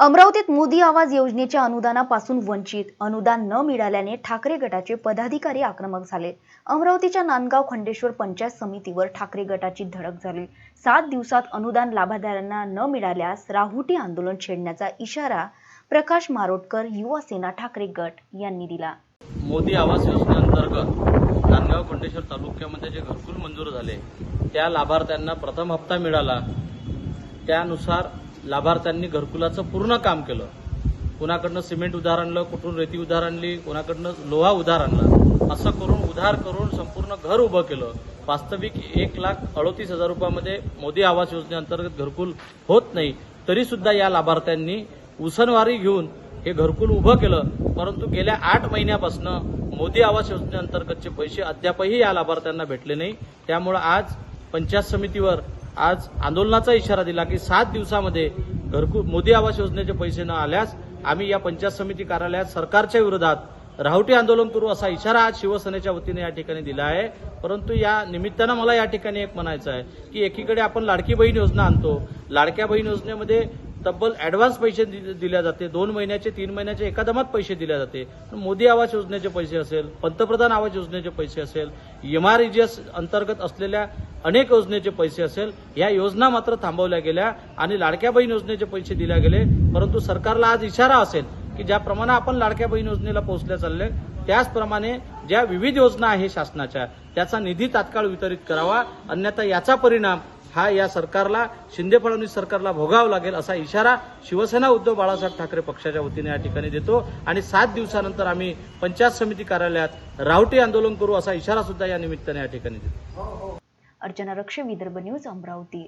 अमरावतीत मोदी आवाज योजनेच्या अनुदानापासून वंचित. अनुदान न मिळाल्याने ठाकरे गटाचे पदाधिकारी आक्रमक झाले. अमरावतीच्या नांदगाव खंडेश्वर पंचायत समितीवर ठाकरे गटाची धडक झाली. सात दिवसात अनुदान लाभार्थ्यांना न मिळाल्यास राहुटी आंदोलन छेडण्याचा इशारा प्रकाश मारोटकर युवा सेना ठाकरे गट यांनी दिला. मोदी आवास योजनेअंतर्गत नांदगाव खंडेश्वर तालुक्यामध्ये जे घरकुल मंजूर झाले त्या लाभार्थ्यांना प्रथम हप्ता मिळाला. त्यानुसार लाभार्थ्यांनी घरकुलाचं पूर्ण काम केलं. कुणाकडनं सिमेंट उधार आणलं कुठून रेती उधार आणली कुणाकडनं लोहा उधार आणला असं करून उधार करून संपूर्ण घर उभं केलं. वास्तविक एक लाख अडोतीस हजार रुपयामध्ये मोदी आवास योजनेअंतर्गत घरकुल होत नाही. तरी सुद्धा या लाभार्थ्यांनी उसनवारी घेऊन हे घरकुल उभं केलं. परंतु गेल्या आठ महिन्यापासून मोदी आवास योजनेअंतर्गतचे पैसे अद्यापही या लाभार्थ्यांना भेटले नाही. त्यामुळं आज पंचायत समितीवर आज आंदोलनाचा इशारा दिला की सात दिवसामध्ये घरकु मोदी आवास योजनेचे पैसे न आल्यास आम्ही या पंचायत समिती कार्यालयात सरकारच्या विरोधात राहुटी आंदोलन करू असा इशारा आज शिवसेनेच्या वतीने या ठिकाणी दिला आहे. परंतु या निमित्तानं मला या ठिकाणी एक म्हणायचं आहे की एकीकडे आपण लाडकी बहीण योजना आणतो. लाडक्या बहीण योजनेमध्ये तब्बल ॲडव्हान्स पैसे दि- दिल्या जाते. दोन महिन्याचे तीन महिन्याचे एकादमात पैसे दिले जाते. मोदी आवास योजनेचे पैसे असेल पंतप्रधान आवास योजनेचे पैसे असेल एम आर अंतर्गत असलेल्या अनेक योजनेचे पैसे असेल या योजना मात्र थांबवल्या गेल्या आणि लाडक्या बहीण योजनेचे पैसे दिल्या गेले. परंतु सरकारला आज इशारा असेल की ज्याप्रमाणे आपण लाडक्या बहीण योजनेला पोहोचल्या चालले त्याचप्रमाणे ज्या विविध योजना आहे शासनाच्या त्याचा निधी तात्काळ वितरित करावा. अन्यथा याचा परिणाम हा या सरकारला शिंदे फडणवीस सरकारला भोगावा लागेल असा इशारा शिवसेना उद्धव बाळासाहेब ठाकरे पक्षाच्या वतीने या ठिकाणी देतो. आणि सात दिवसानंतर आम्ही पंचायत समिती कार्यालयात रावटी आंदोलन करू असा इशारा सुद्धा या निमित्ताने या ठिकाणी देतो. અર્ચના રક્ષે વિદર્ભ ન્યૂઝ અમરાવતી.